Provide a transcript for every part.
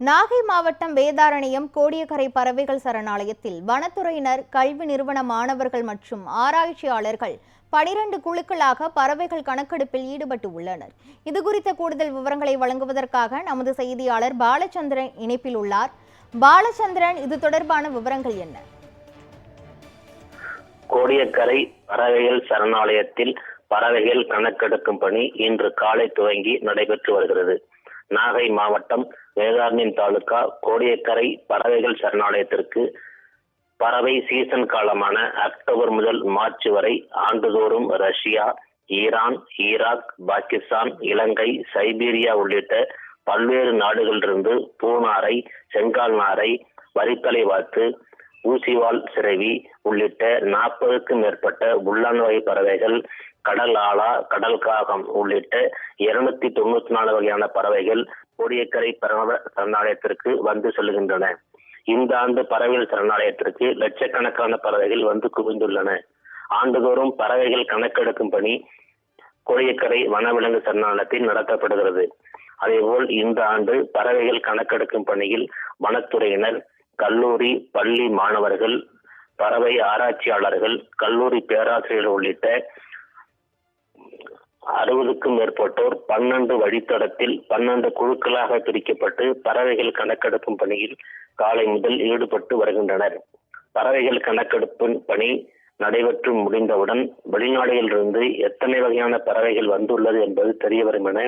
நாகை மாவட்டம் வேதாரண்யம் கோடியக்கரை பறவைகள் சரணாலயத்தில் வனத்துறையினர் கல்வி நிறுவன மாணவர்கள் மற்றும் ஆராய்ச்சியாளர்கள் பனிரெண்டு குழுக்களாக பறவைகள் கணக்கெடுப்பில் ஈடுபட்டு உள்ளனர். இது குறித்த கூடுதல் விவரங்களை வழங்குவதற்காக நமது செய்தியாளர் பாலச்சந்திரன் இணைப்பில் உள்ளார். பாலச்சந்திரன் இது தொடர்பான விவரங்கள் என்ன? கோடியக்கரை பறவைகள் சரணாலயத்தில் பறவைகள் கணக்கெடுக்கும் பணி இன்று காலை துவங்கி நடைபெற்று வருகிறது. நாகை மாவட்டம் வேதாரண்யம் தாலுகா கோடியக்கரை பறவைகள் சரணாலயத்திற்கு பறவை சீசன் காலமான அக்டோபர் முதல் மார்ச் வரை ஆண்டுதோறும் Russia Iran Iraq Pakistan Ilangai Siberia உள்ளிட்ட பல்வேறு நாடுகளிலிருந்து பூநாரை செங்கால் நாரை வரித்தலை வாத்து ஊசிவால் சிறவி உள்ளிட்ட நாற்பதுக்கும் மேற்பட்ட உள்ளான் வகை பறவைகள் கடல் ஆலா கடல் காகம் உள்ளிட்ட இருநூத்தி தொண்ணூத்தி நாலு வகையான பறவைகள் கோடியக்கரை பறவை சரணாலயத்திற்கு வந்து செல்கின்றன இந்த ஆண்டு பறவைகள் சரணாலயத்திற்கு லட்சக்கணக்கான பறவைகள் வந்து குவிந்துள்ளன. ஆண்டுதோறும் பறவைகள் கணக்கெடுக்கும் பணி கோடியக்கரை வனவிலங்கு சரணாலயத்தில் நடத்தப்படுகிறது. அதேபோல் இந்த ஆண்டு பறவைகள் கணக்கெடுக்கும் பணியில் வனத்துறையினர் கல்லூரி பள்ளி மாணவர்கள் பறவை ஆராய்ச்சியாளர்கள் கல்லூரி பேராசிரியர்கள் உள்ளிட்ட அறுபதுக்கும் மேற்பட்டோர் பன்னெண்டு வழித்தடத்தில் பன்னெண்டு குழுக்களாக பிரிக்கப்பட்டு பறவைகள் கணக்கெடுக்கும் பணியில் காலை முதல் ஈடுபட்டு வருகின்றனர். பறவைகள் கணக்கெடுப்பின் பணி நடைபெற்று முடிந்தவுடன் வெளிநாடுகளிலிருந்து எத்தனை வகையான பறவைகள் வந்துள்ளது என்பது தெரிய வரும் என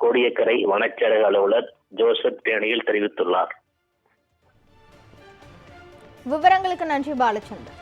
கோடியக்கரை வனச்சரக அலுவலர் ஜோசப் தேனியில் தெரிவித்துள்ளார். விவரங்களுக்கு நன்றி பாலச்சந்திரன்